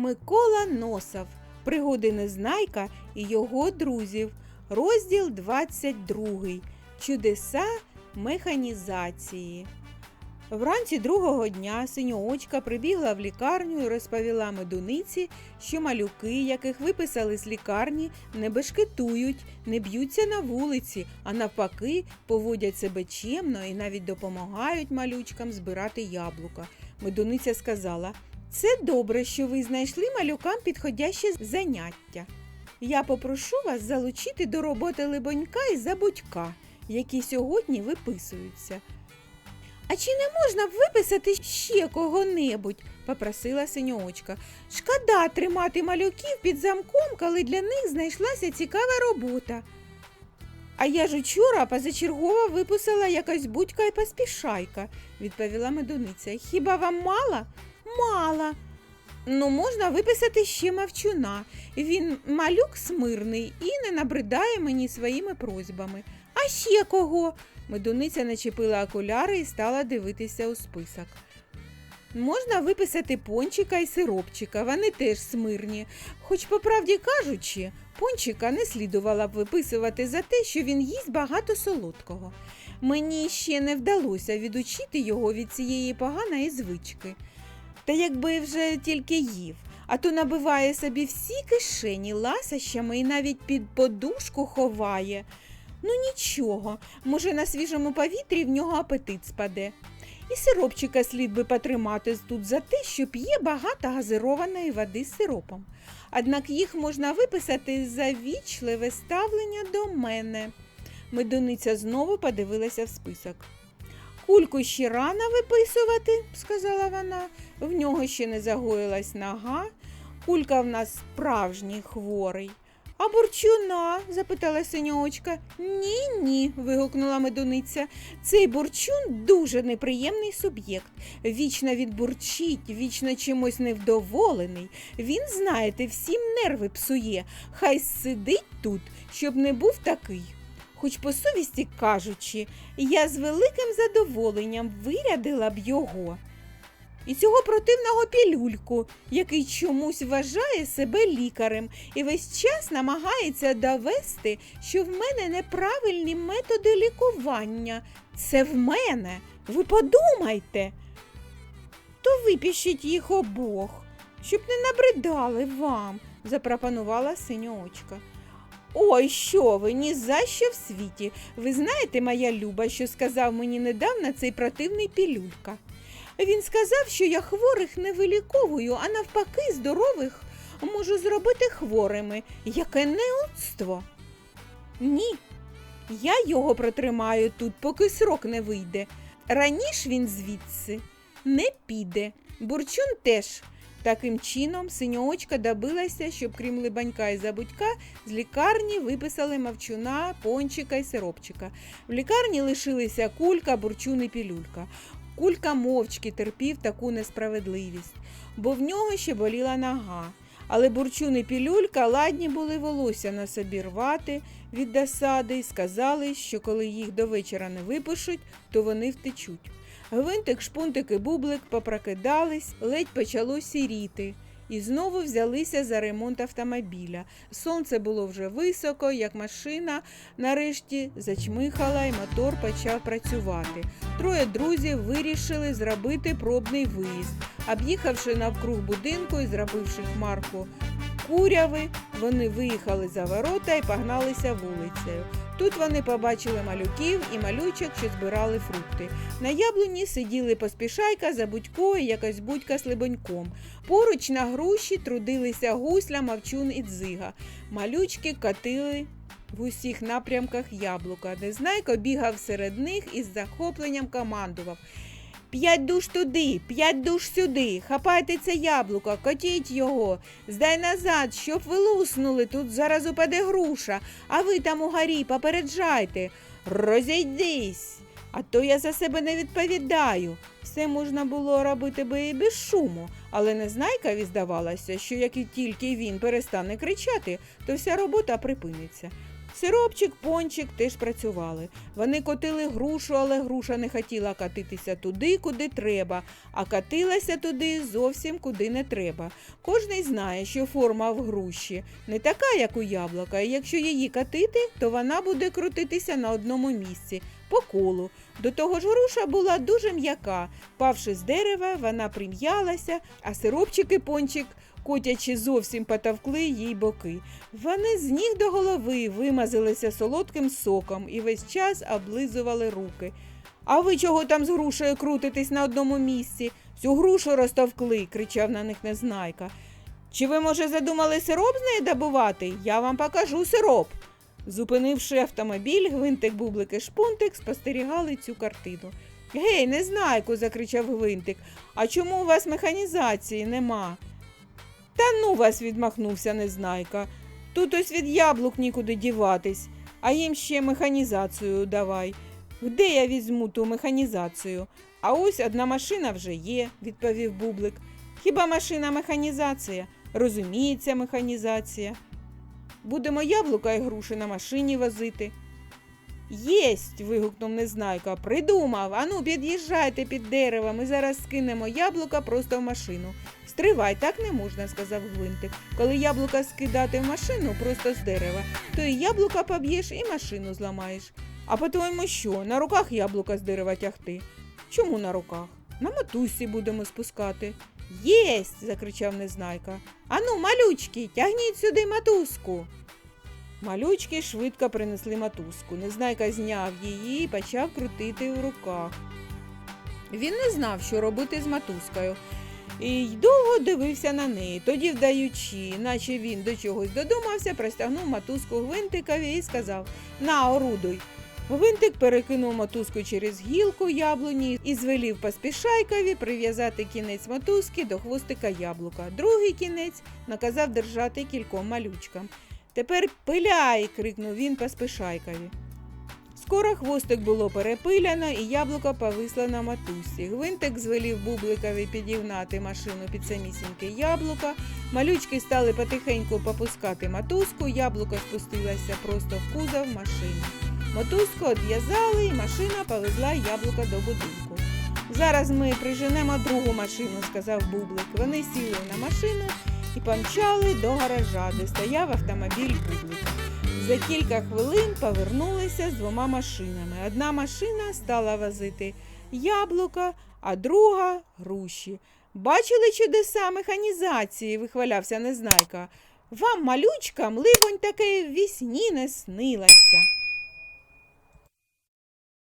Микола Носов. Пригоди Незнайка і його друзів. Розділ 22. Чудеса механізації. Вранці другого дня синьоочка прибігла в лікарню і розповіла медуниці, що малюки, яких виписали з лікарні, не бешкетують, не б'ються на вулиці, а навпаки, поводять себе чемно і навіть допомагають малючкам збирати яблука. Медуниця сказала: це добре, що ви знайшли малюкам підходяще заняття. Я попрошу вас залучити до роботи либонька і забудька, які сьогодні виписуються. А чи не можна б виписати ще кого-небудь? попросила синьоочка. Шкода тримати малюків під замком, коли для них знайшлася цікава робота. А я ж учора позачергово виписала якась будька і поспішайка, відповіла медуниця. Хіба вам мало? Мало. Ну, можна виписати ще мовчуна. Він малюк смирний і не набридає мені своїми просьбами. А ще кого? Медуниця начепила окуляри і стала дивитися у список. Можна виписати пончика і сиропчика, вони теж смирні. Хоч, по правді кажучи, пончика не слідувала б виписувати за те, що він їсть багато солодкого. Мені ще не вдалося відучити його від цієї поганої звички. Та якби вже тільки їв, а то набиває собі всі кишені ласощами і навіть під подушку ховає. Ну нічого, може на свіжому повітрі в нього апетит спаде. І сиропчика слід би потримати тут за те, що п'є багато газированої води з сиропом. Однак їх можна виписати за вічливе ставлення до мене. Медуниця знову подивилася в список. Кульку ще рано виписувати, сказала вона. В нього ще не загоїлась нога. Кулька в нас справжній хворий. А бурчуна? запитала синьочка. Ні, ні, вигукнула медуниця. Цей бурчун дуже неприємний суб'єкт. Вічно відбурчить, вічно чимось невдоволений. Він, знаєте, всім нерви псує. Хай сидить тут, щоб не був такий. Хоч по совісті кажучи, я з великим задоволенням вирядила б його. І цього противного пілюльку, який чомусь вважає себе лікарем і весь час намагається довести, що в мене неправильні методи лікування. Це в мене. Ви подумайте. То випішіть їх обох, щоб не набридали вам, запропонувала синьоочка. Ой, що ви, ні за що в світі. Ви знаєте, моя Люба, що сказав мені недавно цей противний пілюлька. Він сказав, що я хворих не виліковую, а навпаки, здорових можу зробити хворими. Яке неудство. Ні, я його протримаю тут, поки срок не вийде. Раніше він звідси не піде. Бурчун теж. Таким чином, синьоочка добилася, щоб крім либанька і забудька, з лікарні виписали мовчуна, пончика і сиропчика. В лікарні лишилися кулька, бурчун і пілюлька. Кулька мовчки терпів таку несправедливість, бо в нього ще боліла нога. Але бурчун і пілюлька ладні були волосся на собі рвати від досади і сказали, що коли їх до вечора не випишуть, то вони втечуть. Гвинтик, шпунтик і бублик попрокидались, ледь почало сіріти. І знову взялися за ремонт автомобіля. Сонце було вже високо, як машина нарешті зачмихала і мотор почав працювати. Троє друзів вирішили зробити пробний виїзд. Об'їхавши навкруг будинку і зробивши хмарку куряви, вони виїхали за ворота і погналися вулицею. Тут вони побачили малюків і малючок, що збирали фрукти. На яблуні сиділи поспішайка, за будько і якась будька з либоньком. Поруч на груші трудилися гусля, мавчун і дзига. Малючки катили в усіх напрямках яблука. Незнайко бігав серед них і з захопленням командував. П'ять душ туди, п'ять душ сюди. Хапайте це яблуко, котіть його, здай назад, щоб ви луснули, тут зараз упаде груша, а ви там угорі попереджайте. Розійдись, а то я за себе не відповідаю. Все можна було робити би і без шуму, але незнайкові здавалося, що як і тільки він перестане кричати, то вся робота припиниться. Сиропчик, пончик теж працювали. Вони котили грушу, але груша не хотіла катитися туди, куди треба, а катилася туди зовсім куди не треба. Кожний знає, що форма в груші не така, як у яблука, і якщо її катити, то вона буде крутитися на одному місці по колу. До того ж, груша була дуже м'яка. Павши з дерева, вона прим'ялася, а сиропчик і пончик, котячи зовсім потовкли їй боки. Вони з ніг до голови вимазалися солодким соком і весь час облизували руки. А ви чого там з грушею крутитесь на одному місці? Всю грушу розтовкли, кричав на них незнайка. Чи ви, може, задумали сироп з неї добувати? Я вам покажу сироп. Зупинивши автомобіль, гвинтик, бублик і шпунтик спостерігали цю картину. Гей, незнайку, закричав гвинтик. А чому у вас механізації нема? Та ну вас, відмахнувся незнайка. Тут ось від яблук нікуди діватись, а їм ще механізацію давай. Де я візьму ту механізацію? А ось одна машина вже є, відповів бублик. Хіба машина механізація? Розуміється механізація. Будемо яблука і груші на машині возити. Єсть. вигукнув незнайка. Придумав. Ану, під'їжджайте під дерево, ми зараз скинемо яблука просто в машину. Стривай, так не можна, сказав Гвинтик. Коли яблука скидати в машину просто з дерева, то і яблука поб'єш, і машину зламаєш. А по-твоєму що, на руках яблука з дерева тягти? Чому на руках? На мотузці будемо спускати. Єсть. закричав незнайка. Ану, малючки, тягніть сюди мотузку. Малючки швидко принесли мотузку. Незнайка зняв її і почав крутити в руках. Він не знав, що робити з мотузкою, і довго дивився на неї. Тоді, вдаючи, наче він до чогось додумався, простягнув мотузку гвинтикові і сказав На, орудуй. Гвинтик перекинув мотузку через гілку яблуні і звелів поспішайкові прив'язати кінець мотузки до хвостика яблука. Другий кінець наказав держати кільком малючкам. Тепер пиляй. крикнув він поспішайкові. Скоро хвостик було перепиляно, і яблуко повисло на матусі. Гвинтик звелів бубликові підігнати машину під самісіньке яблуко. Малючки стали потихеньку попускати мотузку, яблуко спустилося просто в кузов машини. Мотузку одв'язали, і машина повезла яблуко до будинку. Зараз ми приженемо другу машину, сказав бублик. Вони сіли на машину і помчали до гаража, де стояв автомобіль бублика. За кілька хвилин повернулися з двома машинами. Одна машина стала возити яблука, а друга груші. Бачили чудеса механізації, вихвалявся незнайка. Вам, малючкам, либонь, таке в вісні не снилося.